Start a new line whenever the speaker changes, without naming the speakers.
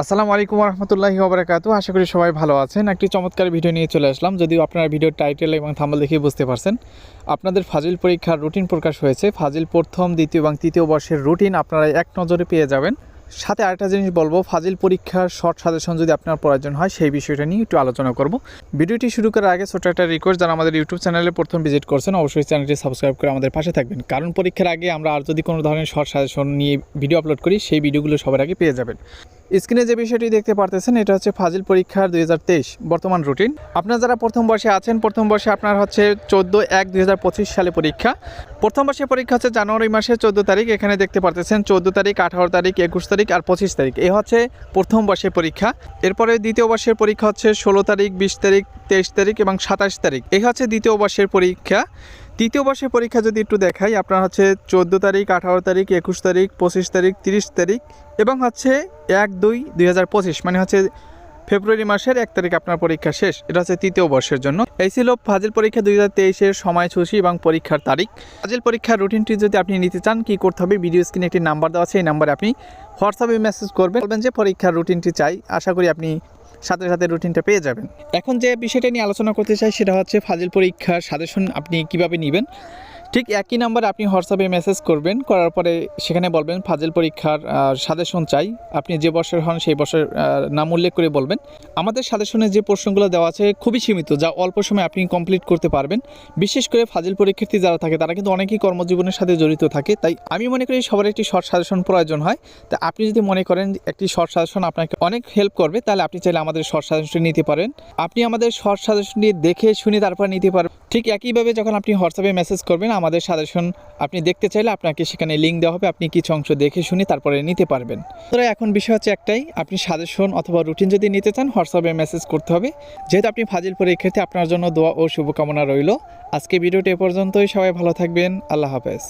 আসসালামু আলাইকুম রহমতুল্লাহি ওবরাকাতু আশা করি সবাই ভালো আছেন। একটি চমৎকার ভিডিও নিয়ে চলে আসলাম। যদিও আপনারা ভিডিওর টাইটেল এবং থাম্বল দেখে বুঝতে পারছেন, আপনাদের ফাজিল পরীক্ষার রুটিন প্রকাশ হয়েছে। ফাজিল প্রথম, দ্বিতীয় এবং তৃতীয় বর্ষের রুটিন আপনারা এক নজরে পেয়ে যাবেন। সাথে আরেকটা জিনিস বলব, ফাজিল পরীক্ষার শর্ট সাজেশন যদি আপনার প্রয়োজন হয়, সেই বিষয়টা নিয়ে একটু আলোচনা করব। ভিডিওটি শুরু করার আগে ছোট একটা রিকোয়েস্ট যারা আমাদের ইউটিউব চ্যানেলে প্রথম ভিজিট করছেন, অবশ্যই চ্যানেলটি সাবস্ক্রাইব করে আমাদের পাশে থাকবেন। কারণ পরীক্ষার আগে আমরা আর যদি কোনো ধরনের শর্ট সাজেশন নিয়ে ভিডিও আপলোড করি, সেই ভিডিওগুলো সবার আগে পেয়ে যাবেন। স্ক্রিনে যে বিষয়টি দেখতে পারতেছেন, এটা হচ্ছে ফাজিল পরীক্ষার দুই হাজার তেইশ বর্তমান রুটিন। আপনারা যারা প্রথম বর্ষে আছেন, প্রথম বর্ষে আপনার হচ্ছে চোদ্দ এক দুই সালে পরীক্ষা। প্রথম বর্ষের পরীক্ষা হচ্ছে জানুয়ারি মাসের চোদ্দ তারিখ, এখানে দেখতে পারতেছেন চোদ্দ তারিখ, আঠারো তারিখ, একুশ তারিখ আর পঁচিশ তারিখ। এই হচ্ছে প্রথম বর্ষের পরীক্ষা। এরপরে দ্বিতীয় বর্ষের পরীক্ষা হচ্ছে ষোলো তারিখ, বিশ তারিখ, তেইশ তারিখ এবং সাতাশ তারিখ। এই হচ্ছে দ্বিতীয় বর্ষের পরীক্ষা। তৃতীয় বর্ষের পরীক্ষা যদি একটু দেখাই, আপনার হচ্ছে চোদ্দ তারিখ, আঠারো তারিখ, একুশ তারিখ, পঁচিশ তারিখ, তিরিশ তারিখ এবং হচ্ছে এক দুই দুই মানে হচ্ছে ফেব্রুয়ারি মাসের এক তারিখ আপনার পরীক্ষা শেষ। এটা হচ্ছে তৃতীয় বর্ষের জন্য। এই ছিল ফাজিল পরীক্ষা দুই হাজার তেইশের সময়সূচি এবং পরীক্ষার তারিখ। ফাজিল পরীক্ষার রুটিনটি যদি আপনি নিতে চান, কী করতে হবে ভিডিও স্ক্রিনে একটি নাম্বার দেওয়া আছে, এই নাম্বারে আপনি হোয়াটসঅ্যাপে মেসেজ করবেন। বলবেন যে পরীক্ষার রুটিনটি চাই। আশা করি আপনি সাথে সাথে রুটিনটা পেয়ে যাবেন। এখন যে বিষয়টা নিয়ে আলোচনা করতে চাই সেটা হচ্ছে ফাজিল পরীক্ষার সাজেশন আপনি কীভাবে নেবেন? ঠিক একই নাম্বারে আপনি হোয়াটসঅ্যাপে মেসেজ করবেন, করার পরে সেখানে বলবেন ফাজেল পরীক্ষার সাজেশন চাই। আপনি যে বছর হন সেই বছর নাম উল্লেখ করে বলবেন। আমাদের সাজেশনে যে প্রশ্নগুলো দেওয়া আছে খুবই সীমিত, যা অল্প সময় আপনি কমপ্লিট করতে পারবেন। বিশেষ করে ফাজিল পরীক্ষার্থী যারা থাকে, তারা কিন্তু অনেকেই কর্মজীবনের সাথে জড়িত থাকে। তাই আমি মনে করি সবার একটি শর্ট সাজেশন প্রয়োজন হয়। তা আপনি যদি মনে করেন একটি শর্ট সাজেশন আপনাকে অনেক হেল্প করবে, তাহলে আপনি চাইলে আমাদের শর্ট সাজেশনটি নিতে পারেন। আপনি আমাদের শর্ট সাজেশনটি দেখে শুনে তারপর নিতে পারবেন। ঠিক একইভাবে যখন আপনি হোয়াটসঅ্যাপে মেসেজ করবেন, আমাদের সাজেশন আপনি দেখতে চাইলে আপনাকে সেখানে লিঙ্ক দেওয়া হবে, আপনি কিছু অংশ দেখে শুনে তারপরে নিতে পারবেন। তো এখন বিষয় হচ্ছে একটাই, আপনি সাজেশন অথবা রুটিন যদি নিতে চান, হোয়াটসঅ্যাপে মেসেজ করতে হবে। যেহেতু আপনি ফাজিল পরীক্ষার্থী আপনার জন্য দোয়া ও শুভকামনা রইল। আজকে ভিডিওটি এ পর্যন্তই, সবাই ভালো থাকবেন, আল্লাহ হাফেজ।